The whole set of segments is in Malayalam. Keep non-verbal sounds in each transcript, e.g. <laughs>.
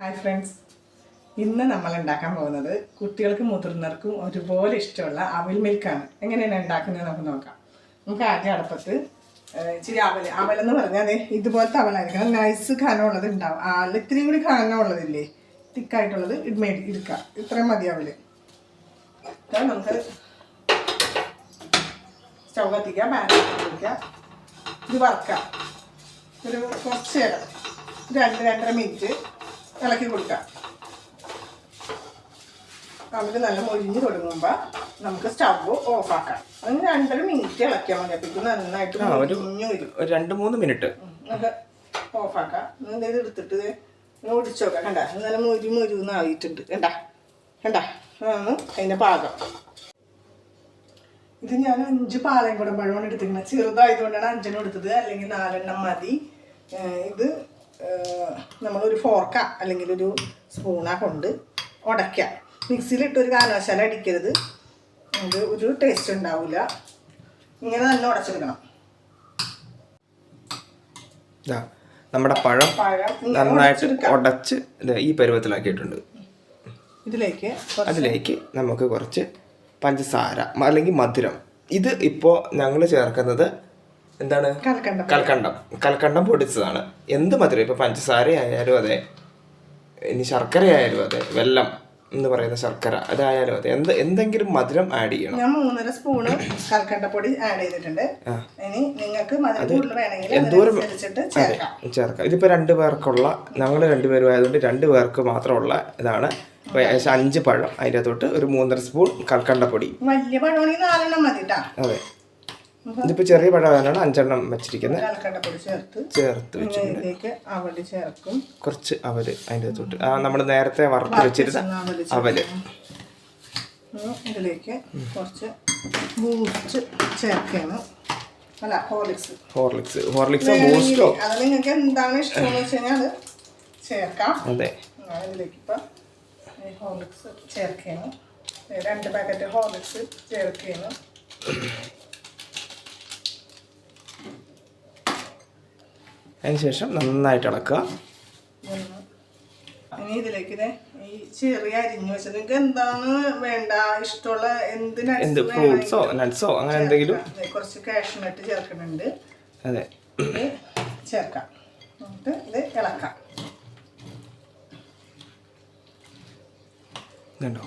ഹായ് ഫ്രണ്ട്സ് ഇന്ന് നമ്മൾ ഉണ്ടാക്കാൻ പോകുന്നത് കുട്ടികൾക്കും മുതിർന്നവർക്കും ഒരുപോലെ ഇഷ്ടമുള്ള അവിൽ മിൽക്കാണ് എങ്ങനെയാണ് ഉണ്ടാക്കുന്നത് നമുക്ക് നോക്കാം. നമുക്ക് ആദ്യം അടുപ്പത്ത് ഇച്ചിരി അവൽ അവലെന്ന് പറഞ്ഞാൽ അതെ ഇതുപോലത്തെ അവലായിരിക്കണം. നൈസ് ഖനമുള്ളത് ഉണ്ടാവും. ആ ഇത്രയും കൂടി ഖനമുള്ളതില്ലേ തിക്കായിട്ടുള്ളത് ഇത് മേടി എടുക്കാം. ഇത്രയും മതി അവൽ. നമുക്ക് സ്റ്റൗ കത്തിക്കാം പാൻ കത്തിക്കാം. ഇത് വറക്കാം. ഒരു കുറച്ച് നേരം രണ്ട് രണ്ടര മിനിറ്റ് ഇളക്കി കൊടുക്കാം. നമുക്ക് നല്ല മൊരിഞ്ഞ് തുടങ്ങുമ്പോൾ നമുക്ക് സ്റ്റവ് ഓഫാക്കാം അതിന് രണ്ടര മിനിറ്റ് ഇളക്കിയാൽ മതി. അപ്പോഴേക്കും നന്നായിട്ട് മുരിഞ്ഞ് വരും. ഒരു രണ്ട് മൂന്ന് മിനിറ്റ്. നമുക്ക് ഓഫാക്കാം ഇത് എടുത്തിട്ട് ഓടിച്ചു നോക്കാം. കണ്ട? നല്ല മൊരി മൊരുന്ന് ആയിട്ടുണ്ട്. കണ്ട? കണ്ട? അതാണ് അതിന്റെ പാകം. ഇത് ഞാൻ അഞ്ച് പാളയംകുടം പഴമാണ് എടുത്തിരിക്കുന്നത്. ചെറുതായതുകൊണ്ടാണ് അഞ്ചെണ്ണം എടുത്തത്. അല്ലെങ്കിൽ നാലെണ്ണം മതി. ഇത് നമ്മളൊരു ഫോർക്ക അല്ലെങ്കിൽ ഒരു സ്പൂണ കൊണ്ട് ഉടയ്ക്കുക മിക്സിയിലിട്ട് ഒരു കാരണവശാല അടിക്കരുത്. അത് ഒരു ടേസ്റ്റ് ഉണ്ടാവില്ല ഇങ്ങനെ നല്ല ഉടച്ചെടുക്കണം നമ്മുടെ പഴം പഴം നന്നായിട്ട് ഉടച്ച് ഈ പരുവത്തിലാക്കിയിട്ടുണ്ട്. ഇതിലേക്ക് അതിലേക്ക് നമുക്ക് കുറച്ച് പഞ്ചസാര അല്ലെങ്കിൽ മധുരം. ഇത് ഇപ്പോൾ ഞങ്ങൾ ചേർക്കുന്നത് എന്താണ്? കൽക്കണ്ടം. കൽക്കണ്ടം. പൊടിച്ചതാണ്. എന്ത് മധുരം? ഇപ്പൊ പഞ്ചസാര ആയാലും അതെ. ഇനി ശർക്കര ആയാലും അതെ. വെല്ലം എന്ന് പറയുന്ന ശർക്കര അതായാലും അതെ. എന്ത് എന്തെങ്കിലും മധുരം ആഡ് ചെയ്യണം. ഞാൻ മൂന്നര സ്പൂണ് കൽക്കണ്ടപ്പൊടി ആഡ് ചെയ്തിട്ടുണ്ട്. ഇനി നിങ്ങൾക്ക് മധുരം കൂടുതൽ വേണമെങ്കിൽ എന്തോരം? ചേർക്കാം. ഇതിപ്പോ ഇതിപ്പോൾ രണ്ട് പേർക്കുള്ള ഞങ്ങൾ രണ്ടുപേരും ആയതുകൊണ്ട് രണ്ട് പേർക്ക് മാത്രമുള്ള ഇതാണ്. ഏകദേശം അഞ്ച് പഴം. അതിന്റെ അകത്തോട്ട് ഒരു മൂന്നര സ്പൂൺ കൽക്കണ്ടപ്പൊടി വലിയ പഴമാണെങ്കിൽ നാലെണ്ണം മതി അതെ. ഇതിപ്പോൾ ചെറിയ പഴമാണ് അഞ്ചെണ്ണം വെച്ചിരിക്കുന്നത്. ചേർത്ത് ചേർത്ത് വെച്ച് ഇതിലേക്ക് അവൽ ചേർക്കും. കുറച്ച് അവൽ അതിന്റെ തൊട്ട് ആ നമ്മൾ നേരത്തെ വറുത്ത് വെച്ചിരുന്ന അവൽ ഇതിലേക്ക് കുറച്ച് ബൂസ്റ്റ് ചേർക്കണം അല്ല ഹോർലിക്സ്. ഹോർലിക്സ്. ഹോർലിക്സോ ബൂസ്റ്റോ? അത് നിങ്ങൾക്ക് എന്താണ് ഇഷ്ടമെന്ന് വെച്ച് കഴിഞ്ഞാൽ ചേർക്കാം. അതെ. ഇതിലേക്ക് ഇപ്പം ഹോർലിക്സ് ചേർക്കണം രണ്ട് പാക്കറ്റ് ഹോർലിക്സ് ചേർക്കുകയാണ്. അതിന് ശേഷം നന്നായിട്ട് ഇളക്കുക. ഇനി ഇതിലേക്ക് ഈ ചെറിയ അരിഞ്ഞു വെച്ചത് നിങ്ങൾക്ക് എന്താണ് വേണ്ട ഇഷ്ടമുള്ള എന്ത് എന്ത് ഫ്രൂട്ട്സോ നട്ട്സോ അങ്ങനെ എന്തെങ്കിലും? കുറച്ച് കാഷ്നട്ട് ചേർക്കുന്നുണ്ട്. അതെ. ചേർക്കാം. എന്നിട്ട് ഇത് ഇളക്കാം. കണ്ടോ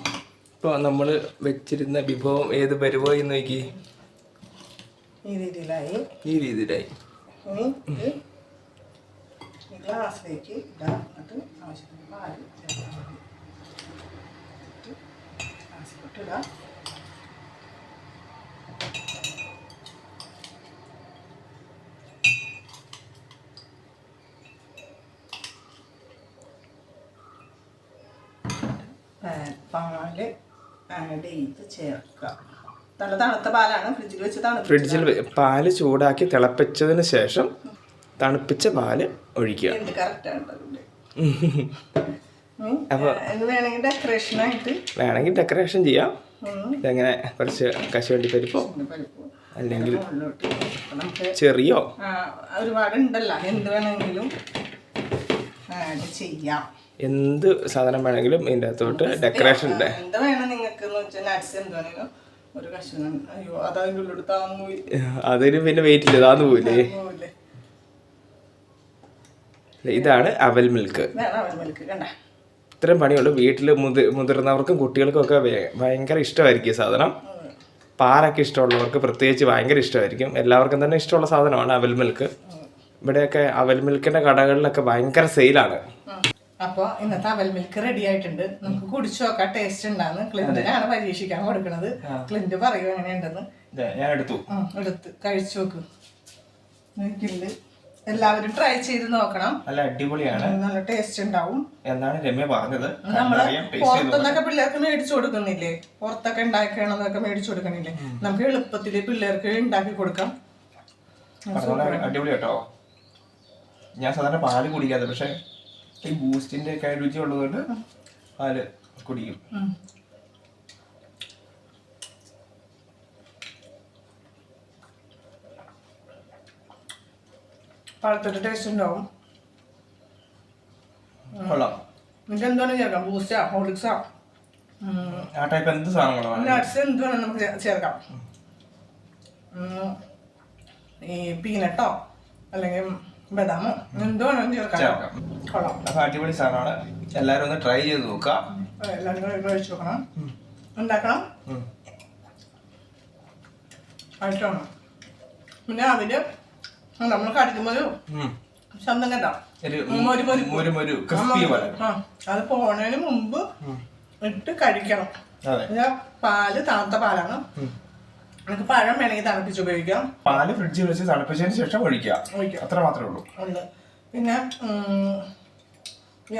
ഇപ്പോൾ നമ്മൾ വെച്ചിരുന്ന വിഭവം ഏത് എന്ന് നോക്കി ഈ രീതിയിലായി. ഈ രീതിയിലായി. ഗ്ലാസ്സിലേക്ക് ഇടാം എന്നിട്ട് ആവശ്യത്തിന് പാൽ ചേർത്താൽ മതി. ഗ്ലാസ്സിലോട്ട് ഇടാം പാൽ ആഡ് ചെയ്ത് ചേർക്കാം നല്ല തണുത്ത പാലാണ്. ഫ്രിഡ്ജിൽ വെച്ച് തണുപ്പ് ഫ്രിഡ്ജിൽ പാൽ ചൂടാക്കി തിളപ്പിച്ചതിന് ശേഷം തണുപ്പിച്ച പാൽ ഒഴിക്കുക. <laughs> വേണമെങ്കിൽ ഡെക്കറേഷൻ ചെയ്യാം. ഇതെങ്ങനെ കുറച്ച് കശുവണ്ടി പരിപ്പോ അല്ലെങ്കിൽ ചെറിയോ? ഒരുപാടുണ്ടല്ലോ. എന്ത് വേണമെങ്കിലും ചെയ്യാം. എന്ത് സാധനം വേണമെങ്കിലും ഇതിന്റെ അകത്തോട്ട് ഡെക്കറേഷൻ ഉണ്ട് എന്ത് വേണം നിങ്ങൾക്ക് അതിന് പിന്നെ വെയിറ്റ് ഇല്ല താന്ന് പോയില്ലേ ഇതാണ് അവൽ മിൽക്ക് അവൻ മിൽക്ക് കണ്ട? ഇത്രയും പണിയുള്ളൂ. വീട്ടിൽ മുതി മുതിർന്നവർക്കും കുട്ടികൾക്കും ഒക്കെ ഭയ- ഭയങ്കര ഇഷ്ടമായിരിക്കും ഈ സാധനം. പാറൊക്കെ ഇഷ്ടമുള്ളവർക്ക് പ്രത്യേകിച്ച് ഭയങ്കര ഇഷ്ടമായിരിക്കും. എല്ലാവർക്കും തന്നെ ഇഷ്ടമുള്ള സാധനമാണ് അവൽ മിൽക്ക് ഇവിടെയൊക്കെ അവൽ മിൽക്കിന്റെ കടകളിലൊക്കെ ഭയങ്കര സെയിലാണ്. അപ്പോൾ ഇന്നത്തെ അവൽ മിൽക്ക് റെഡി ആയിട്ടുണ്ട്. നമുക്ക് കുടിച്ചു നോക്കാം. ടേസ്റ്റ് ഉണ്ടാന്ന് ക്ലിന്റിനാണ് പരീക്ഷിക്കാൻ കൊടുക്കുന്നത് ക്ലിന്റ് പറയൂ എങ്ങനെയുണ്ടെന്ന്. ഞാൻ എടുത്തു. എടുത്ത്. കഴിച്ചു നോക്ക്. നോക്കില്ല എല്ലാവരും ട്രൈ ചെയ്ത് നോക്കണം. നല്ല അടിപൊളിയാണ്. നല്ല ടേസ്റ്റ് ഉണ്ടാവും. എന്നാണ് രമ്യ പറഞ്ഞത്. നമ്മൾ പുറത്തുനിന്നൊക്കെ പിള്ളേർക്ക് മേടിച്ചു കൊടുക്കുന്നില്ലേ? പുറത്തൊക്കെ ഉണ്ടാക്കണമെന്നൊക്കെ മേടിച്ചു കൊടുക്കണില്ലേ നമുക്ക് എളുപ്പത്തിൽ പിള്ളേർക്ക് ഉണ്ടാക്കി കൊടുക്കാം. അടിപൊളി കേട്ടോ. ഞാൻ സാധാരണ പാൽ കുടിക്കാതെ പക്ഷെ ഈ ബൂസ്റ്റിന്റെ ഒക്കെ രുചി ഉള്ളതുകൊണ്ട് പാൽ കുടിക്കും. ഉം. പഴത്തൊരു ടേസ്റ്റ് ഉണ്ടാവും കൊള്ളാം. നിങ്ങൾക്ക് എന്താണ് ചേർക്കാം ബൂസ്റ്റാ ഹോർലിക്സാ? ആ ടൈപ്പ് എന്ത് സാധനങ്ങളാണ് നട്ട്സ് എന്ത് വേണം നമുക്ക് ചേർക്കാം? ഈ പീനട്ടോ അല്ലെങ്കിൽ ബദാമോ എന്ത് വേണമെങ്കിലും ചേർക്കാം. കൊള്ളാം. അപ്പൊ അടിപൊളി സാധനമാണ്. എല്ലാവരും ഒന്ന് ട്രൈ ചെയ്ത് നോക്കുക. എല്ലാവരും കൂടെ കഴിച്ച് നോക്കണം. ഉണ്ടാക്കണം. കഴിച്ചോണം പിന്നെ അതിൽ നമ്മൾ ഉം. ശബ്ദം കേട്ടോ. അത് പോണതിന് മുമ്പ് ഇട്ട് കഴിക്കണം. പാൽ തണുത്ത പാലാണ്. നമുക്ക് പഴം വേണമെങ്കിൽ തണുപ്പിച്ച് ഉപയോഗിക്കാം. പാൽ ഫ്രിഡ്ജിൽ വെച്ച് തണുപ്പിച്ചതിന് ശേഷം ഒഴിക്കുക. ഒഴിക്കാം. അത്ര മാത്രമേ ഉള്ളൂ. പിന്നെ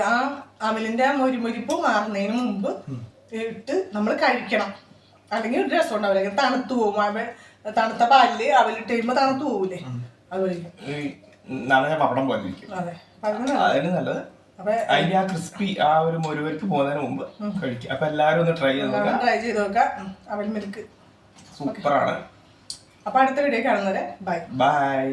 ആ അമലിന്റെ ആ മൊരിമൊരിപ്പ് മാറുന്നതിന് മുമ്പ് ഇട്ട് നമ്മൾ കഴിക്കണം. അല്ലെങ്കിൽ ഒരു രസം ഉണ്ടാവില്ല തണുത്തു പോകും തണുത്ത പാലിൽ അവലിട്ട് കഴിയുമ്പോൾ തണുത്തു പോകൂലേ ഈ നനഞ്ഞ പപ്പടം പോലെ ഇരിക്കും. അതെ. അതിന് നല്ലത്. അതിന്റെ ആ ക്രിസ്പി ആ ഒരു മുരുവർക്ക് പോകുന്നതിന് മുമ്പ് കഴിക്കുക. അപ്പൊ എല്ലാരും ഒന്ന് ട്രൈ ചെയ്ത് നോക്കാം ട്രൈ ചെയ്ത് നോക്കാം അവൽ മിൽക്ക്. സൂപ്പറാണ്. അപ്പൊ അടുത്ത വീഡിയോ കാണുന്നത് ബൈ ബൈ